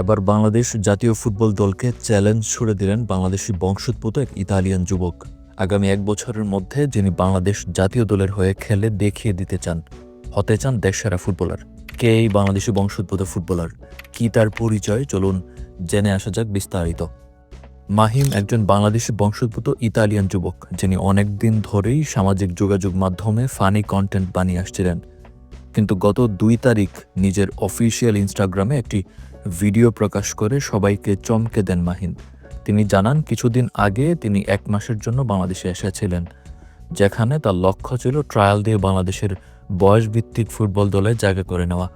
এবার বাংলাদেশ জাতীয় ফুটবল দলকে চ্যালেঞ্জ ছুড়ে দিলেন বাংলাদেশি বংশোদ্ভূত এক ইতালিয়ান যুবক। আগামী এক বছরের মধ্যে যিনি বাংলাদেশ জাতীয় দলের হয়ে খেলে দেখিয়ে দিতে চান, হতে চান দেশসেরা ফুটবলার। কে এই বাংলাদেশি বংশোদ্ভূত ফুটবলার? কি তার পরিচয়? চলুন জেনে আসা যাক বিস্তারিত। মাহিম একজন বাংলাদেশি বংশোদ্ভূত ইতালিয়ান যুবক, যিনি অনেকদিন ধরেই সামাজিক যোগাযোগ মাধ্যমে ফানি কন্টেন্ট বানিয়ে আসছিলেন। কিন্তু গত দুই তারিখ নিজের অফিসিয়াল ইনস্টাগ্রামে একটি ভিডিও প্রকাশ করে সবাইকে চমকে দেন মাহিন। তিনি জানান, কিছুদিন আগে তিনি এক মাসের জন্য বাংলাদেশে এসেছিলেন, যেখানে তার লক্ষ্য ছিল ট্রায়াল দিয়ে বাংলাদেশের বয়সভিত্তিক ফুটবল দলে জায়গা করে নেওয়া।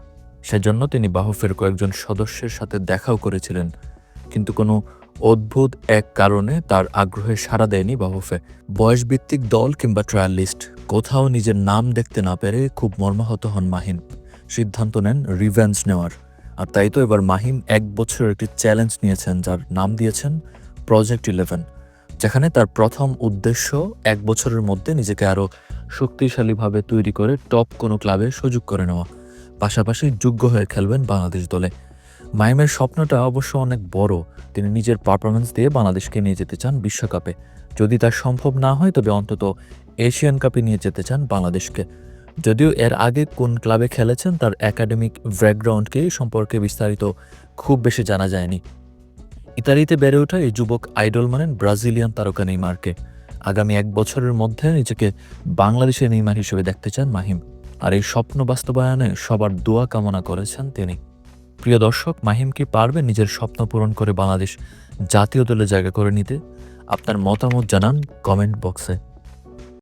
সেজন্য তিনি বাহফের কয়েকজন সদস্যের সাথে দেখাও করেছিলেন। কিন্তু কোনো অদ্ভুত এক কারণে তার আগ্রহে সাড়া দেয়নি বাহফে। বয়সভিত্তিক দল কিংবা ট্রায়াল লিস্ট কোথাও নিজের নাম দেখতে না পেরে খুব মর্মাহত হন মাহিম। সিদ্ধান্ত নেন রিভেঞ্জ নেওয়ার। আর তাই তো এবার মাহিম এক বছরের একটি চ্যালেঞ্জ নিয়েছেন, যার নাম দিয়েছেন প্রজেক্ট ইলেভেন যেখানে তার প্রথম উদ্দেশ্য এক বছরের মধ্যে নিজেকে আরও শক্তিশালীভাবে তৈরি করে টপ কোনো ক্লাবে সুযোগ করে নেওয়া। পাশাপাশি যোগ্য হয়ে খেলবেন বাংলাদেশ দলে। মাহিমের স্বপ্নটা অবশ্য অনেক বড়। তিনি নিজের পারফরমেন্স দিয়ে বাংলাদেশকে নিয়ে যেতে চান বিশ্বকাপে। যদি তা সম্ভব না হয়, তবে অন্তত এশিয়ান কাপে নিয়ে যেতে চান বাংলাদেশকে। যদিও এর আগে কোন ক্লাবে খেলেছেন, তার একাডেমিক ব্যাকগ্রাউন্ডকে সম্পর্কে বিস্তারিত খুব বেশি জানা যায়নি। ইতালিতে বেড়ে ওঠা এই যুবক আইডল মানেন ব্রাজিলিয়ান তারকা নেইমারকে। আগামী এক বছরের মধ্যে নিজেকে বাংলাদেশের নেইমার হিসেবে দেখতে চান মাহিম। আর এই স্বপ্ন বাস্তবায়নে সবার দোয়া কামনা করেছেন তিনি। প্রিয় দর্শক, মাহিম কি পারবে নিজের স্বপ্ন পূরণ করে বাংলাদেশ জাতীয় দলে জায়গা করে নিতে? আপনার মতামত জানান কমেন্ট বক্সে।